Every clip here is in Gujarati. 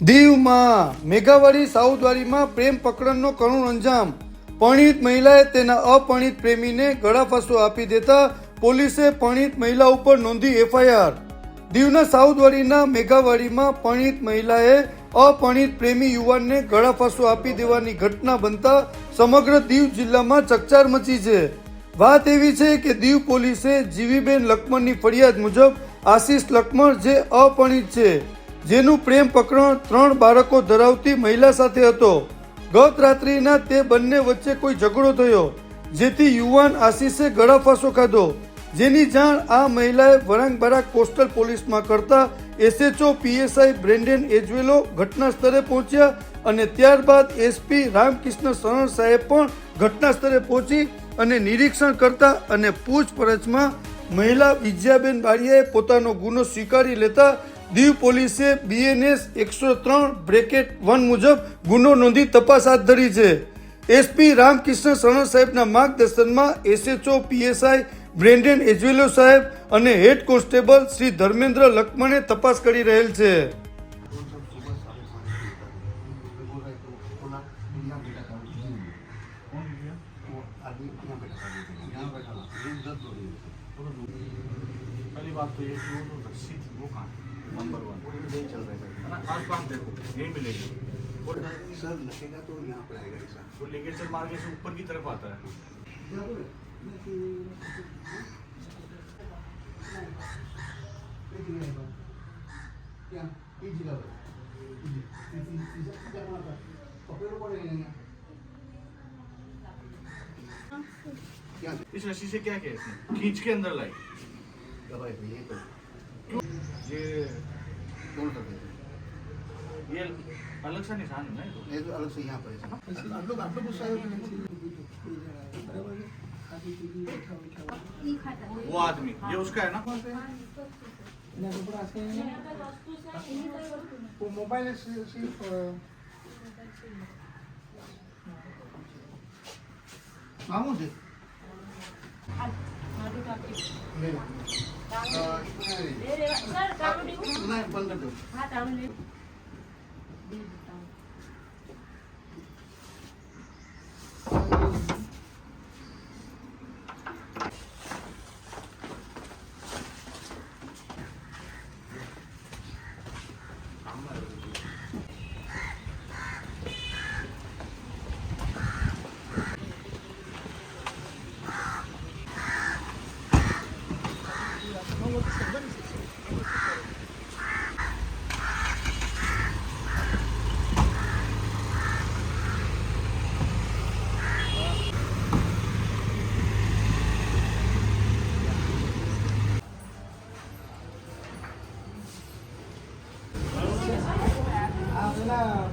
દીવમાં મેઘાવાડી સાઉદવાડીમાં પ્રેમ પ્રકરણનો કરુણ અંજામ. પરણિત મહિલાએ તેના અપરણિત પ્રેમીને ગળાફાંસો આપી દેતા પોલીસે પરણિત મહિલા ઉપર નોંધી એફઆઈઆર. દીવના સાઉદવાડીના મેઘાવાડીમાં પરણિત મહિલાએ અપરણિત પ્રેમી યુવાનને ગળાફાંસો આપી દેવાની ઘટના બનતા સમગ્ર દીવ જિલ્લામાં ચકચાર મચી છે. વાત એવી છે કે દીવ પોલીસે જીવીબેન લક્ષ્મણની ફરિયાદ મુજબ આશીષ લક્ષ્મણ જે અપરિણિત છે, જેનું પ્રેમ પ્રકરણ ત્રણ બાળકો ધરાવતી મહિલા સાથે હતો. ગત રાત્રિના તે બંને વચ્ચે કોઈ ઝઘડો થયો, જેથી યુવાન આશીષે ગળાફાંસો ખાધો. જેની જાણ આ મહિલાએ વરાંગબરાક કોસ્ટલ પોલીસમાં કરતા એસએચઓ પીએસઆઈ બ્રેન્ડેન એજવેલો ઘટના સ્થળે પહોંચ્યા અને ત્યારબાદ એસપી રામકૃષ્ણ શરણ સાહેબ પણ ઘટના સ્થળે પહોંચી અને નિરીક્ષણ કરતા અને પૂછપરછમાં મહિલા વિજયાબેન બારીયાએ પોતાનો ગુનો સ્વીકારી લેતા દીવ પોલીસે બીએનએસ એકસો ત્રણ બ્રેકેટ વન મુજબ ગુનો નોંધી તપાસ હાથ ધરી છે. એસપી રામકૃષ્ણ શરણ સાહેબના માર્ગદર્શનમાં એસએચઓ, પીએસઆઈ બ્રેન્ડન એજવેલો સાહેબ અને હેડ કોન્સ્ટેબલ શ્રી ધર્મેન્દ્ર લક્ષ્મણે તપાસ કરી રહેલ છે. पहली बात तो ये कि वो जो रस्सी थी वो कहाँ है नंबर वन यही चल रहा है ना आप काम देखो यही मिलेगी और सर लगेगा तो यहाँ पर आएगा ऐसा वो लिगेचर मार्गे से ऊपर की तरफ़ आता है क्या ये जगह पर पकड़ो पड़ेगा इस रस्सी से क्या किया इसने खींच के अंदर लाई। दबाई तो ये तो ये कौन कर ये अलग सा निशान है ना ये तो। तो अलग से यहाँ पर है। आप लोग आप लोग गुस्सा वो आदमी ये उसका है ना? वो मोबाइल सिर्फ़ मामू जी નહીં પંદર હા તારું લેવું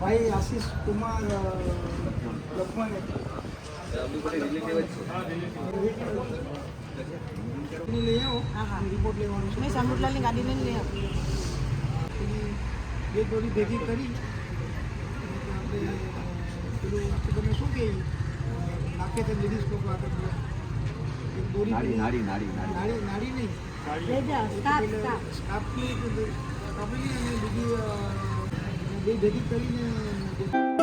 ભાઈ આશીષ કુમાર અ, લઈ આવો. હા, હા. રિપોર્ટ લેવાનો છે. મેં સામુટલાલની ગાડી લઈને લઈ આવી. બે દોરી ભેગી કરી. આપણે પેલું આપણે તમે શું કહે નાખે છે લેડીઝ લોકો આગળ દોરી નાડી નાડી નાડી નાડી. નાડી નાડી નહીં. અને બીજી બે ભેગી કરીને